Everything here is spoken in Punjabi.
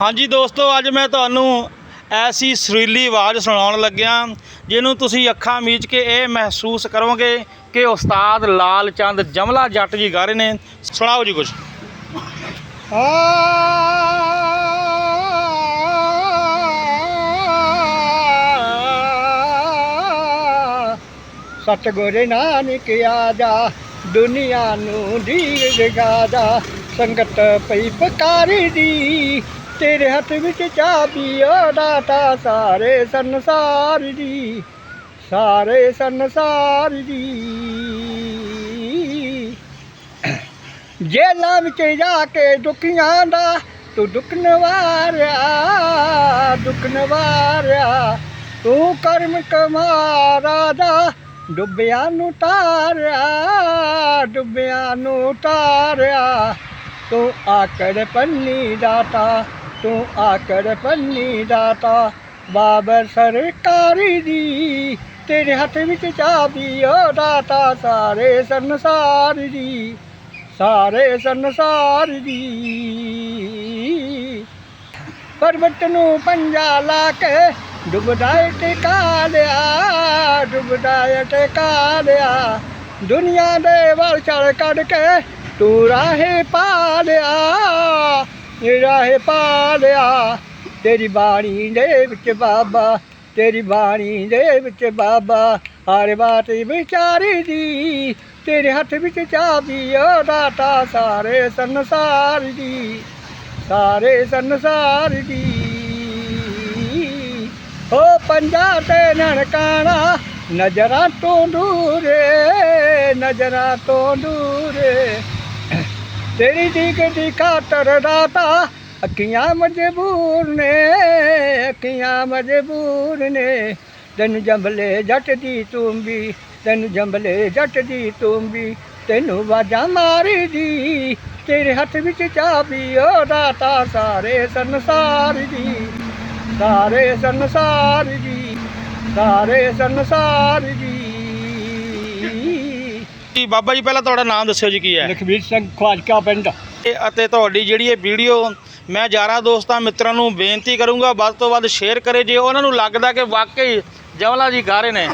ਹਾਂਜੀ ਦੋਸਤੋ, ਅੱਜ ਮੈਂ ਤੁਹਾਨੂੰ ਐਸੀ ਸੁਰੀਲੀ ਆਵਾਜ਼ ਸੁਣਾਉਣ ਲੱਗਿਆ, ਜਿਹਨੂੰ ਤੁਸੀਂ ਅੱਖਾਂ ਮੀਚ ਕੇ ਇਹ ਮਹਿਸੂਸ ਕਰੋਗੇ ਕਿ ਉਸਤਾਦ ਲਾਲ ਚੰਦ ਜਮਲਾ ਜੱਟ ਜੀ ਗਾ ਰਹੇ ਨੇ। ਸੁਣਾਓ ਜੀ ਕੁਝ ਸਤਿਗੁਰ ਨਾਨਕ ਆਜਾ, ਦੁਨੀਆ ਨੂੰ ਦੀਰ ਜਗਾ ਸੰਗਤ ਪਈ ਪਕਾਰੀ ਦੀ ਤੇਰੇ ਹੱਥ ਵਿੱਚ ਚਾਬੀ ਓ ਦਾਤਾ ਸਾਰੇ ਸੰਸਾਰ ਦੀ, ਸਾਰੇ ਸੰਸਾਰ ਦੀ। ਜੇਲਾਂ ਵਿੱਚ ਜਾ ਕੇ ਦੁਖੀਆਂ ਦਾ, ਤੂੰ ਦੁੱਖ ਵਾਰਿਆ ਦੁੱਖ ਵਾਰਿਆ ਤੂੰ ਕਰਮ ਕਮਾਰਾ ਦਾ ਡੁੱਬਿਆ ਨੂੰ ਤਾਰਿਆ, ਡੁੱਬਿਆ ਨੂੰ ਤਾਰਿਆ। ਤੂੰ ਆਕੜ ਪੰਨੀ ਦਾਤਾ ਤੂੰ ਆਕੜ ਪੰਨੀ ਦਾਤਾ, ਬਾਬਰ ਸਰਕਾਰੀ ਦੀ। ਤੇਰੇ ਹੱਥ ਵਿੱਚ ਚਾਬੀ ਓ ਦਾਤਾ, ਸਾਰੇ ਸੰਸਾਰ ਦੀ, ਸਾਰੇ ਸੰਸਾਰ ਦੀ। ਪਰਬਤ ਨੂੰ ਪੰਜਾ ਲਾ ਕੇ ਡੁੱਬਦਾ ਏ ਟਿਕਾ ਲਿਆ, ਡੁੱਬਦਾ ਟਿਕਾ ਲਿਆ। ਦੁਨੀਆ ਦੇ ਵਲ ਚੜ ਕੱਢ ਕੇ ਤੂੰ ਰਾਹੇ ਪਾ ਲਿਆ। ਇਹ ਪਾ ਲਿਆ। ਤੇਰੀ ਬਾਣੀ ਦੇ ਵਿੱਚ ਬਾਬਾ, ਤੇਰੀ ਬਾਣੀ ਦੇ ਵਿੱਚ ਬਾਬਾ, ਹਰ ਬਾਤ ਵਿਚਾਰੀ ਦੀ, ਤੇਰੇ ਹੱਥ ਵਿੱਚ ਚਾਬੀ ਓ ਦਾਤਾ ਸਾਰੇ ਸੰਸਾਰ ਦੀ, ਸਾਰੇ ਸੰਸਾਰ ਦੀ। ਓ ਪੰਜਾ ਤੇ ਨਨਕਾਣਾ, ਨਜ਼ਰਾਂ ਤੋਂ ਦੂਰੇ, ਨਜ਼ਰਾਂ ਤੋਂ ਦੂਰੇ। ਤੇਰੀ ਦੀਕ ਦੀ ਖਾਤਰ ਦਾਤਾ, ਅੱਖੀਆਂ ਮਜਬੂਰ ਨੇ, ਅੱਖੀਆਂ ਮਜਬੂਰ ਨੇ। ਤੈਨੂੰ ਜੰਬਲੇ ਜੱਟ ਦੀ ਤੂੰ ਤੈਨੂੰ ਜੰਬਲੇ ਜੱਟ ਦੀ ਤੂੰ ਤੈਨੂੰ ਵਾਜਾਂ ਮਾਰੀ ਦੀ ਤੇਰੇ ਹੱਥ ਵਿੱਚ ਚਾਬੀ, ਓ ਦਾਤਾ, ਸਾਰੇ ਸੰਸਾਰ ਦੀ, ਸਾਰੇ ਸੰਸਾਰ ਦੀ, ਸਾਰੇ ਸੰਸਾਰ ਦੀ। ਜੀ ਬਾਬਾ ਜੀ ਪਹਿਲਾਂ ਤੁਹਾਡਾ ਨਾਮ ਦੱਸਿਓ ਜੀ ਕੀ ਹੈ? ਲਖਵੀਰ ਸਿੰਘ ਖਵਾਜਕਾ ਪਿੰਡ। ਇਹ ਅਤੇ ਤੁਹਾਡੀ ਜਿਹੜੀ ਇਹ ਵੀਡੀਓ ਮੈਂ ਯਾਰਾਂ ਦੋਸਤਾਂ ਮਿੱਤਰਾਂ ਨੂੰ ਬੇਨਤੀ ਕਰੂੰਗਾ ਵੱਧ ਤੋਂ ਵੱਧ ਸ਼ੇਅਰ ਕਰੇ ਜੇ ਉਹਨਾਂ ਨੂੰ ਲੱਗਦਾ ਕਿ ਵਾਕਈ ਜਮਲਾ ਜੀ ਗਾ ਰਹੇ ਨੇ।